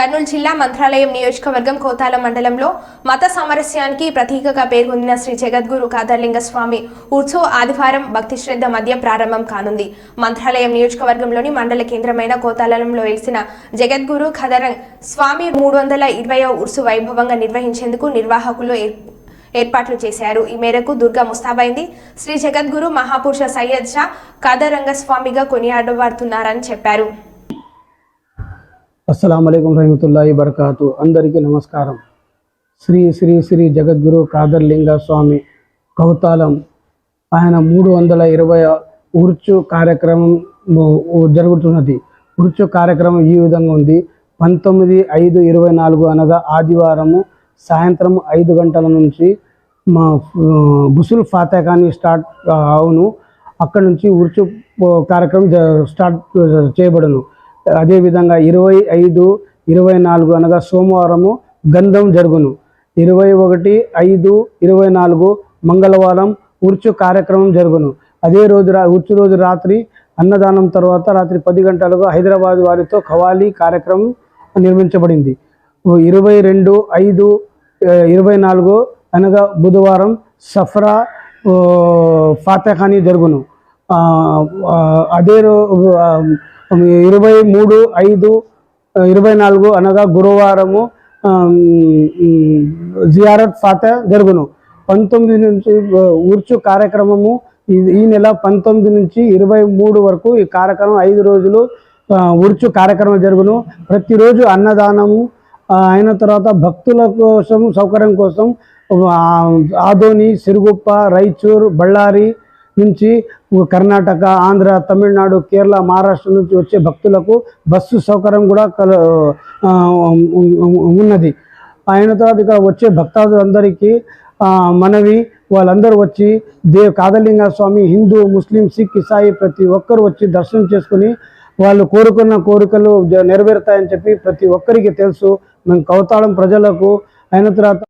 కర్నూలు జిల్లా మంత్రాలయం నియోజకవర్గం కోతాల మండలంలో మత సామరస్యానికి ప్రతీకగా పేర్కొందిన శ్రీ జగద్గురు కాదర్లింగ స్వామి ఉత్సవ్ ఆదివారం భక్తి శ్రద్ధ మధ్య ప్రారంభం కానుంది. మంత్రాలయం నియోజకవర్గంలోని మండల కేంద్రమైన కోతాలంలో వెలిసిన జగద్గురు ఖదరంగ్ స్వామి మూడు వందల ఇరవై ఉర్సు వైభవంగా నిర్వహించేందుకు నిర్వాహకులు ఏర్- ఏర్పాట్లు చేశారు. ఈ మేరకు దుర్గా ముస్తాబైంది. శ్రీ జగద్గురు మహాపురుష సయ్యద్ షా కాదరంగ స్వామిగా కొనియాడబడుతున్నారని చెప్పారు. అస్సలం అయికం రహమతుల్లాహి బర్కాతు. అందరికీ నమస్కారం. శ్రీ శ్రీ శ్రీ జగద్గురు కాదర్లింగ స్వామి కౌతాలం. ఆయన మూడు వందల ఇరవై ఉర్చు కార్యక్రమం జరుగుతున్నది. ఉర్చు కార్యక్రమం ఈ విధంగా ఉంది. పంతొమ్మిది ఐదు ఇరవై నాలుగు అనగా ఆదివారము సాయంత్రం ఐదు గంటల నుంచి మా గుసుల్ ఫాతేఖాని స్టార్ట్ అవును. అక్కడ నుంచి ఉర్చు కార్యక్రమం స్టార్ట్ చేయబడును. అదేవిధంగా ఇరవై ఐదు ఇరవై నాలుగు అనగా సోమవారము గంధం జరుగును. ఇరవై ఒకటి ఐదు ఇరవై నాలుగు మంగళవారం ఉర్చు కార్యక్రమం జరుగును. అదే రోజు రా ఉర్చు రోజు రాత్రి అన్నదానం తర్వాత రాత్రి పది గంటలకు హైదరాబాద్ వారితో ఖవాలీ కార్యక్రమం నిర్మించబడింది. ఇరవై రెండు ఐదు ఇరవై నాలుగు అనగా బుధవారం సఫరా ఆ, జరుగును అదే రో ఇరవై మూడు ఐదు ఇరవై నాలుగు అనగా గురువారము జియారత్ ఫాత జరుగును. పంతొమ్మిది నుంచి ఆ, ఊర్చు కార్యక్రమము ఈ- నెల పంతొమ్మిది నుంచి ఇరవై మూడు వరకు ఈ కార్యక్రమం ఐదు రోజులు ఆ, ఉర్చు కార్యక్రమం జరుగును. ప్రతిరోజు అన్నదానము అయిన తర్వాత భక్తుల కోసం సౌకర్యం కోసం ఆదోని సిరుగుప్ప రాయచూర్ బళ్ళారి నుంచి కర్ణాటక ఆంధ్ర తమిళనాడు కేరళ మహారాష్ట్ర నుంచి వచ్చే భక్తులకు బస్సు సౌకర్యం కూడా కల ఉన్నది. ఆయన తర్వాత ఇక్కడ వచ్చే భక్తాదులందరికీ మనవి వాళ్ళందరూ వచ్చి దేవ్ కాదలింగ స్వామి హిందూ ముస్లిం సిక్ ఇసాయి ప్రతి ఒక్కరు వచ్చి దర్శనం చేసుకుని వాళ్ళు కోరుకున్న కోరికలు నెరవేరుతాయని చెప్పి ప్రతి ఒక్కరికి తెలుసు. మేము కౌతాళం ప్రజలకు అయిన తర్వాత